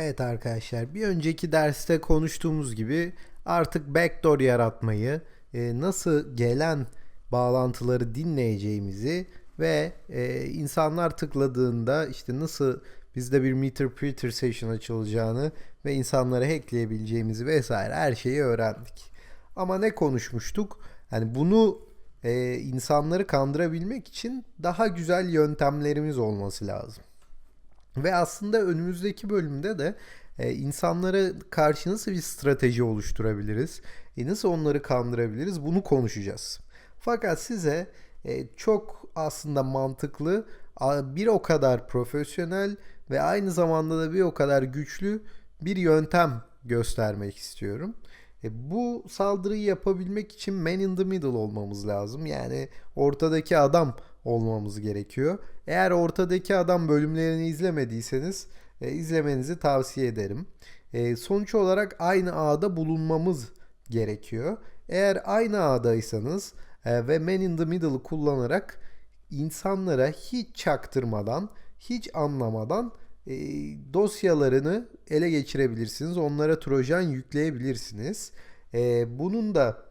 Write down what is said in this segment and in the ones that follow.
Evet arkadaşlar bir önceki derste konuştuğumuz gibi artık backdoor yaratmayı, e, nasıl gelen bağlantıları dinleyeceğimizi ve e, insanlar tıkladığında işte nasıl bizde bir meter preter session açılacağını ve insanları hackleyebileceğimizi vesaire her şeyi öğrendik. Ama ne konuşmuştuk? Yani bunu e, insanları kandırabilmek için daha güzel yöntemlerimiz olması lazım. Ve aslında önümüzdeki bölümde de e, insanlara karşı nasıl bir strateji oluşturabiliriz, e, nasıl onları kandırabiliriz bunu konuşacağız. Fakat size e, çok aslında mantıklı, bir o kadar profesyonel ve aynı zamanda da bir o kadar güçlü bir yöntem göstermek istiyorum. Bu saldırıyı yapabilmek için man in the middle olmamız lazım. Yani ortadaki adam olmamız gerekiyor. Eğer ortadaki adam bölümlerini izlemediyseniz e, izlemenizi tavsiye ederim. E, sonuç olarak aynı ağda bulunmamız gerekiyor. Eğer aynı ağdaysanız e, ve man in the middle'ı kullanarak insanlara hiç çaktırmadan, hiç anlamadan e, dosyalarını ele geçirebilirsiniz. Onlara trojan yükleyebilirsiniz. E, bunun da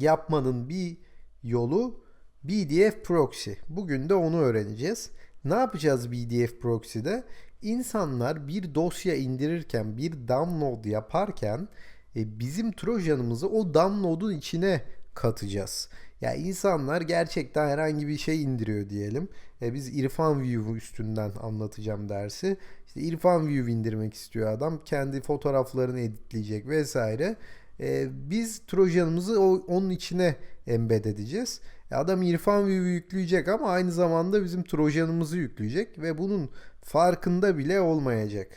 yapmanın bir yolu BDF proxy. Bugün de onu öğreneceğiz. Ne yapacağız BDF proxy'de? İnsanlar bir dosya indirirken, bir download yaparken e, bizim trojanımızı o download'un içine katacağız. Ya yani insanlar gerçekten herhangi bir şey indiriyor diyelim. E, biz İrfan View üstünden anlatacağım dersi. İşte İrfan View indirmek istiyor adam. Kendi fotoğraflarını editleyecek vesaire. E, biz trojanımızı o, onun içine embed edeceğiz. E, adam İrfan View'u yükleyecek ama aynı zamanda bizim trojanımızı yükleyecek ve bunun farkında bile olmayacak.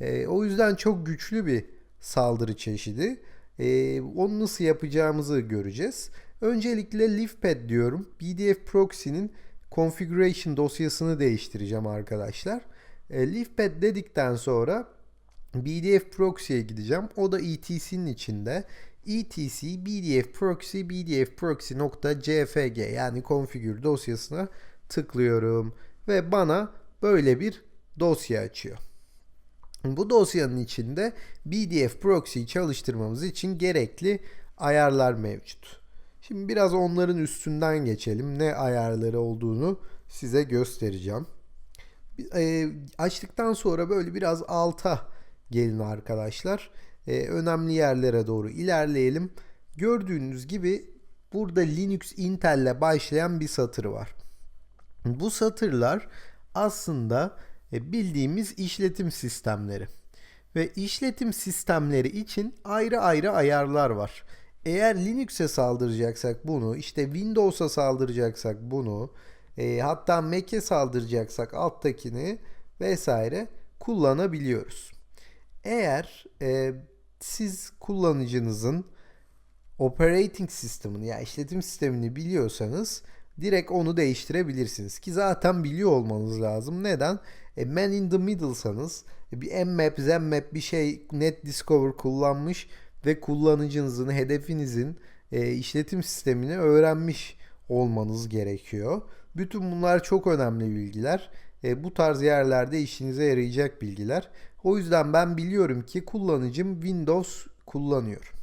E, o yüzden çok güçlü bir saldırı çeşidi. E, onu nasıl yapacağımızı göreceğiz. Öncelikle leafpad diyorum. BDF proxy'nin configuration dosyasını değiştireceğim arkadaşlar. E, leafpad dedikten sonra BDF proxy'ye gideceğim. O da ETC'nin içinde. etc bdf proxy bdf proxy.cfg yani configure dosyasına tıklıyorum ve bana böyle bir dosya açıyor. Bu dosyanın içinde BDF proxy'yi çalıştırmamız için gerekli ayarlar mevcut. Şimdi biraz onların üstünden geçelim. Ne ayarları olduğunu size göstereceğim. E, açtıktan sonra böyle biraz alta gelin arkadaşlar. E, önemli yerlere doğru ilerleyelim. Gördüğünüz gibi burada Linux Intel ile başlayan bir satır var. Bu satırlar aslında e, bildiğimiz işletim sistemleri. Ve işletim sistemleri için ayrı ayrı ayarlar var. Eğer Linux'e saldıracaksak bunu, işte Windows'a saldıracaksak bunu, e, hatta Mac'e saldıracaksak alttakini vesaire kullanabiliyoruz. Eğer e, siz kullanıcınızın operating sistemini ya yani işletim sistemini biliyorsanız direkt onu değiştirebilirsiniz ki zaten biliyor olmanız lazım. Neden? E, man in the middle'sanız e, bir mmap, zemmap bir şey net discover kullanmış ve kullanıcınızın, hedefinizin e, işletim sistemini öğrenmiş olmanız gerekiyor. Bütün bunlar çok önemli bilgiler. E, bu tarz yerlerde işinize yarayacak bilgiler. O yüzden ben biliyorum ki kullanıcım Windows kullanıyor.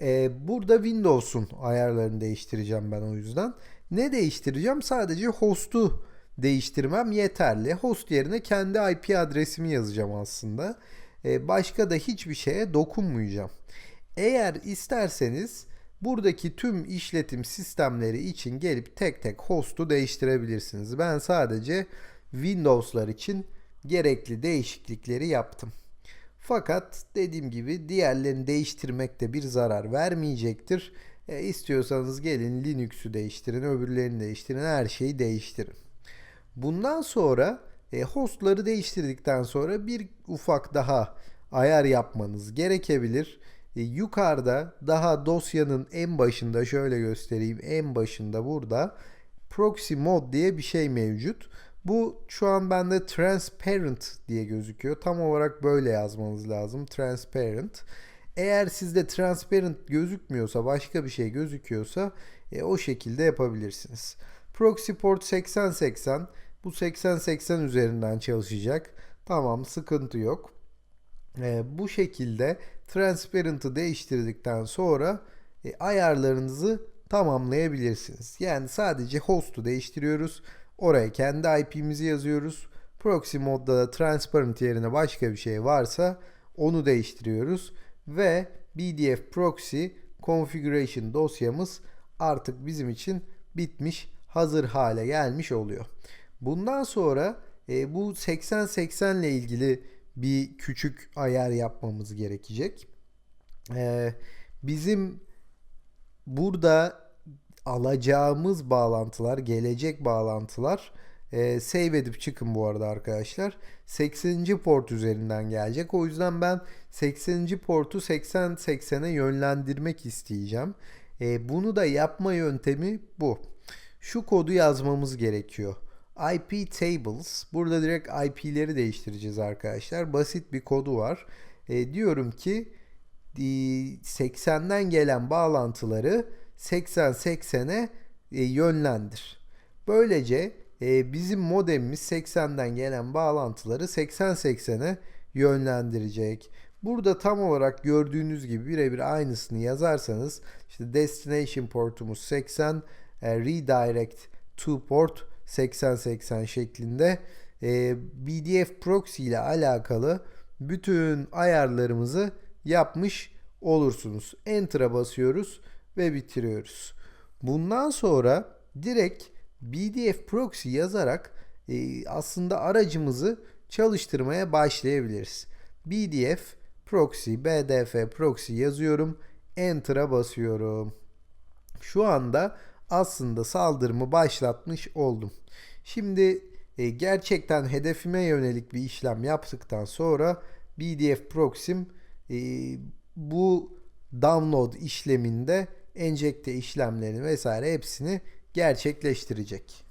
E, burada Windows'un ayarlarını değiştireceğim ben o yüzden. Ne değiştireceğim? Sadece host'u değiştirmem yeterli. Host yerine kendi IP adresimi yazacağım aslında. E, başka da hiçbir şeye dokunmayacağım. Eğer isterseniz buradaki tüm işletim sistemleri için gelip tek tek host'u değiştirebilirsiniz. Ben sadece Windows'lar için gerekli değişiklikleri yaptım. Fakat dediğim gibi diğerlerini değiştirmek de bir zarar vermeyecektir. E, istiyorsanız gelin Linux'u değiştirin, öbürlerini değiştirin, her şeyi değiştirin. Bundan sonra e, hostları değiştirdikten sonra bir ufak daha ayar yapmanız gerekebilir. E, yukarıda daha dosyanın en başında şöyle göstereyim. En başında burada proxy mod diye bir şey mevcut. Bu şu an bende transparent diye gözüküyor. Tam olarak böyle yazmanız lazım. Transparent. Eğer sizde transparent gözükmüyorsa, başka bir şey gözüküyorsa e, o şekilde yapabilirsiniz. Proxy port 8080 bu 8080 üzerinden çalışacak. Tamam sıkıntı yok. E, bu şekilde transparent'ı değiştirdikten sonra e, ayarlarınızı tamamlayabilirsiniz. Yani sadece host'u değiştiriyoruz. Oraya kendi IP'mizi yazıyoruz. Proxy modda da transparent yerine başka bir şey varsa onu değiştiriyoruz ve BDF proxy configuration dosyamız artık bizim için bitmiş, hazır hale gelmiş oluyor. Bundan sonra e, bu 80-80 ile ilgili bir küçük ayar yapmamız gerekecek. E, bizim burada alacağımız bağlantılar, gelecek bağlantılar e, save edip çıkın bu arada arkadaşlar. 80. port üzerinden gelecek. O yüzden ben 80. portu 80-80'e yönlendirmek isteyeceğim. E, bunu da yapma yöntemi bu. Şu kodu yazmamız gerekiyor. IP tables. Burada direkt IP'leri değiştireceğiz arkadaşlar. Basit bir kodu var. E, diyorum ki 80'den gelen bağlantıları 80-80'e e, yönlendir. Böylece e, bizim modemimiz 80'den gelen bağlantıları 80-80'e yönlendirecek. Burada tam olarak gördüğünüz gibi birebir aynısını yazarsanız işte destination portumuz 80, e, redirect to port 80-80 şeklinde BDF proxy ile alakalı bütün ayarlarımızı yapmış olursunuz. Enter'a basıyoruz ve bitiriyoruz. Bundan sonra direkt BDF proxy yazarak e, aslında aracımızı çalıştırmaya başlayabiliriz. BDF proxy, BDF proxy yazıyorum. Enter'a basıyorum. Şu anda aslında saldırımı başlatmış oldum. Şimdi e, gerçekten hedefime yönelik bir işlem yaptıktan sonra BDF proxy'm e, bu download işleminde enjekte işlemlerini vesaire hepsini gerçekleştirecek.